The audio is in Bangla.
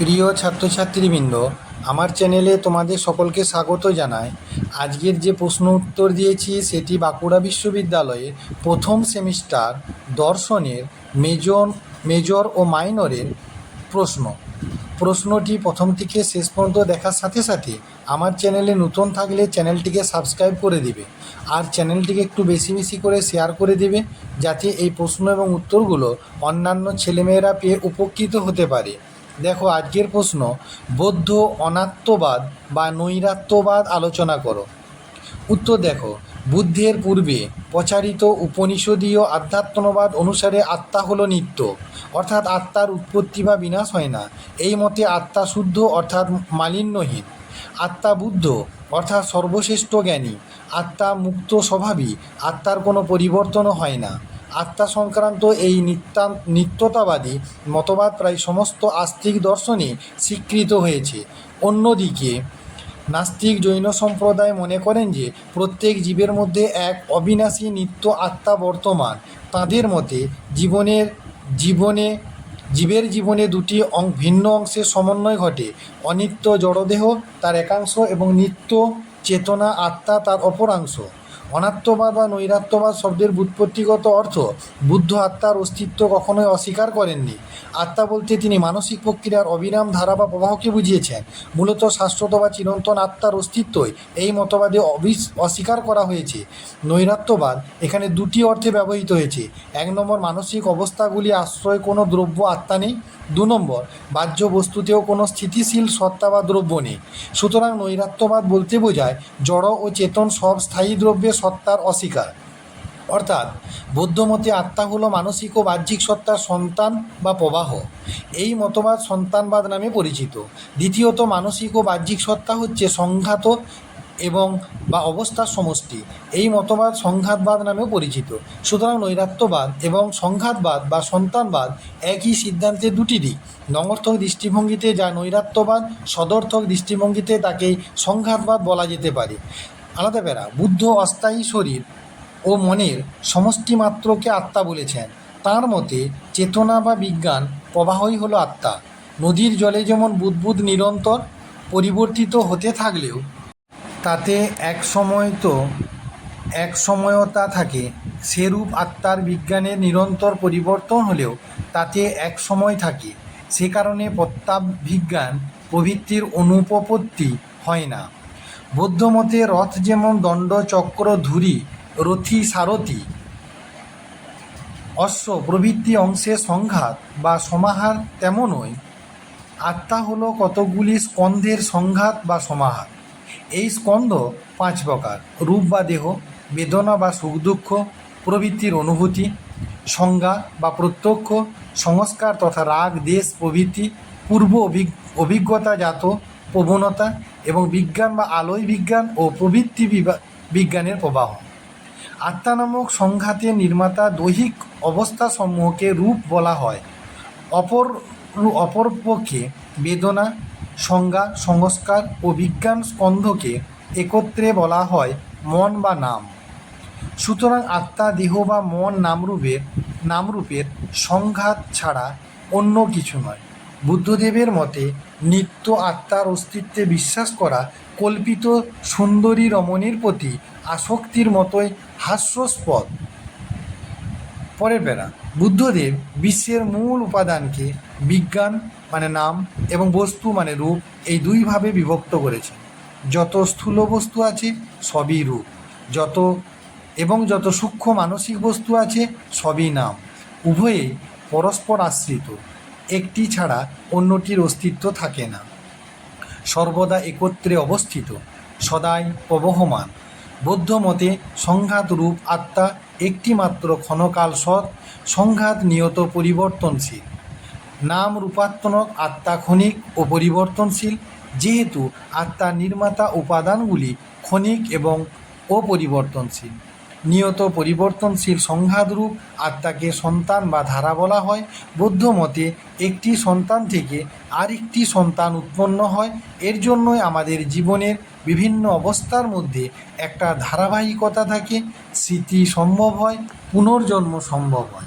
প্রিয় ছাত্রছাত্রীবৃন্দ, আমার চ্যানেলে তোমাদের সকলকে স্বাগত জানাই। আজকের যে প্রশ্ন উত্তর দিয়েছি, সেটি বাঁকুড়া বিশ্ববিদ্যালয়ের প্রথম সেমিস্টার দর্শনের মেজর মেজর ও মাইনরের প্রশ্ন। প্রশ্নটি প্রথম থেকে শেষ পর্যন্ত দেখার সাথে সাথে আমার চ্যানেলে নতুন থাকলে চ্যানেলটিকে সাবস্ক্রাইব করে দিবে আর চ্যানেলটিকে একটু বেশি বেশি করে শেয়ার করে দিবে যাতে এই প্রশ্ন এবং উত্তরগুলো অন্যান্য ছেলেমেয়েরা পেয়ে উপকৃত হতে পারে। দেখো, আজকের প্রশ্ন, বৌদ্ধ অনাত্মবাদ বা নৈরাত্যবাদ আলোচনা করো। উত্তর দেখো, বুদ্ধের পূর্বে প্রচারিত উপনিষদীয় আধ্যাত্মবাদ অনুসারে আত্মা হলো নিত্য। অর্থাৎ আত্মার উৎপত্তি বা বিনাশ হয় না। এই মতে আত্মা শুদ্ধ, অর্থাৎ মালিন্যহীন। আত্মা বুদ্ধ, অর্থাৎ সর্বশ্রেষ্ঠ জ্ঞানী। আত্মা মুক্ত স্বভাবী, আত্মার কোনো পরিবর্তনও হয় না। আত্মা সংক্রান্ত এই নিত্যা নিত্যতাবাদী মতবাদ প্রায় সমস্ত আস্তিক দর্শনে স্বীকৃত হয়েছে। অন্যদিকে, নাস্তিক জৈন সম্প্রদায় মনে করেন যে প্রত্যেক জীবের মধ্যে এক অবিনাশী নিত্য আত্মা বর্তমান। তাঁদের মতে জীবনের, জীবনে, জীবের জীবনে দুটি অং, ভিন্ন অংশের সমন্বয় ঘটে। অনিত্য জড়দেহ, তার একাংশ এবং নিত্য চেতনা আত্মা তার অপরাংশ অনাত্মবাদ বা নৈরাত্যবাদ শব্দের ব্যুৎপত্তিগত অর্থ বুদ্ধ আত্মার অস্তিত্ব কখনোই অস্বীকার করেননি। আত্মা বলতে তিনি মানসিক প্রক্রিয়ার অবিরাম ধারা বা প্রবাহকে বুঝিয়েছেন। মূলত শাশ্বত বা চিরন্তন আত্মার অস্তিত্বই এই মতবাদে অস্বীকার করা হয়েছে। নৈরাত্যবাদ এখানে দুটি অর্থে ব্যবহৃত হয়েছে। এক নম্বর, মানসিক অবস্থাগুলি আশ্রয় কোনো দ্রব্য আত্মা নেই। দু নম্বর, বাহ্য বস্তুতেও কোনো স্থিতিশীল সত্তা বা দ্রব্য নেই। সুতরাং নৈরাত্যবাদ বলতে বোঝায় জড় ও চেতন সব স্থায়ী দ্রব্যে সত্তার অস্বীকার। অর্থাৎ, বৌদ্ধমতে আত্মা হলো মানসিক ও বাহ্যিক সত্তার সন্তান বা প্রবাহ। এই মতবাদ সন্তানবাদ নামে পরিচিত। দ্বিতীয়ত, মানসিক ও বাহ্যিক সত্তা হচ্ছে সংঘাত এবং বা অবস্থার সমষ্টি। এই মতবাদ সংঘাতবাদ নামেও পরিচিত। সুতরাং নৈরাত্যবাদ এবং সংঘাতবাদ বা সন্তানবাদ একই সিদ্ধান্তের দুটি দিক। নমর্থক দৃষ্টিভঙ্গিতে যা নৈরাত্যবাদ, সদর্থক দৃষ্টিভঙ্গিতে তাকে সংঘাতবাদ বলা যেতে পারে। আলাদা বেড়া, বুদ্ধ অস্থায়ী শরীর ও মনের সমষ্টি মাত্রকে আত্মা বলেছেন। তার মতে, চেতনা বা বিজ্ঞান প্রবাহই হলো আত্মা। নদীর জলে যেমন বুদবুদ নিরন্তর পরিবর্তিত হতে থাকলেও, তাতে এক সময় তো, এক সময়তা থাকে। সেরূপ আত্মার বিজ্ঞানের নিরন্তর পরিবর্তন হলেও, তাতে এক সময় থাকে। সে কারণে প্রত্যাবিজ্ঞান প্রভৃতির অনুপপত্তি হয় না। বৌদ্ধমতে রথ যেমন দণ্ড, চক্র, ধুরি, রথি, সারথি, অশ্ব প্রভৃতি অংশের সংঘাত বা সমাহার তেমনই। আত্মা হলো কতগুলি স্কন্ধের সংঘাত বা সমাহার। এই স্কন্ধ পাঁচ প্রকার, রূপ বা দেহ, বেদনা বা সুখ দুঃখ, প্রভৃতির অনুভূতি, সংজ্ঞা বা প্রত্যক্ষ, সংস্কার তথা রাগ, দেশ, প্রভৃতি, পূর্ব অভিজ্ঞ অভিজ্ঞতাজাত প্রবণতা এবং বিজ্ঞান বা আলোয় বিজ্ঞান ও প্রবৃত্তি বিজ্ঞানের প্রবাহ। আত্মা নামক সংঘাতের নির্মাতা দৈহিক অবস্থাসমূহকে রূপ বলা হয়। অপর অপরপক্ষে বেদনা, সংজ্ঞা, সংস্কার ও বিজ্ঞান স্কন্ধকে একত্রে বলা হয় মন বা নাম। সুতরাং আত্মা দেহ বা মন নামরূপের নামরূপের সংঘাত ছাড়া অন্য কিছু নয়। বুদ্ধদেবের মতে, নিত্য আত্মার অস্তিত্বে বিশ্বাস করা কল্পিত সুন্দরী রমণীর প্রতি আসক্তির মতোই হাস্যস্পদ। পরের বেলা বুদ্ধদেব বিশ্বের মূল উপাদানকে বিজ্ঞান মানে নাম এবং বস্তু মানে রূপ এই দুইভাবে বিভক্ত করেছেন। যত স্থূল বস্তু আছে, সবই রূপ। যত এবং যত সূক্ষ্ম মানসিক বস্তু আছে, সবই নাম। উভয়েই পরস্পর আশ্রিত। একটি ছাড়া অন্যটির অস্তিত্ব থাকে না। সর্বদা একত্রে অবস্থিত, সদাই প্রবহমান। বৌদ্ধ মতে সংঘাত রূপ আত্মা একটিমাত্র ক্ষণকাল সৎ, সংঘাত নিয়ত পরিবর্তনশীল। নাম রূপাত্মক আত্মা ক্ষণিক ও পরিবর্তনশীল, যেহেতু আত্মার নির্মাতা উপাদানগুলি ক্ষণিক এবং অপরিবর্তনশীল। নিয়ত পরিবর্তনশীল সংঘাতরূপ আত্মাকে সন্তান বা ধারা বলা হয়। বৌদ্ধমতে একটি সন্তান থেকে আরেকটি সন্তান উৎপন্ন হয়। এর জন্যই আমাদের জীবনের বিভিন্ন অবস্থার মধ্যে একটা ধারাবাহিকতা থাকে। স্মৃতি সম্ভব হয়, পুনর্জন্ম সম্ভব হয়।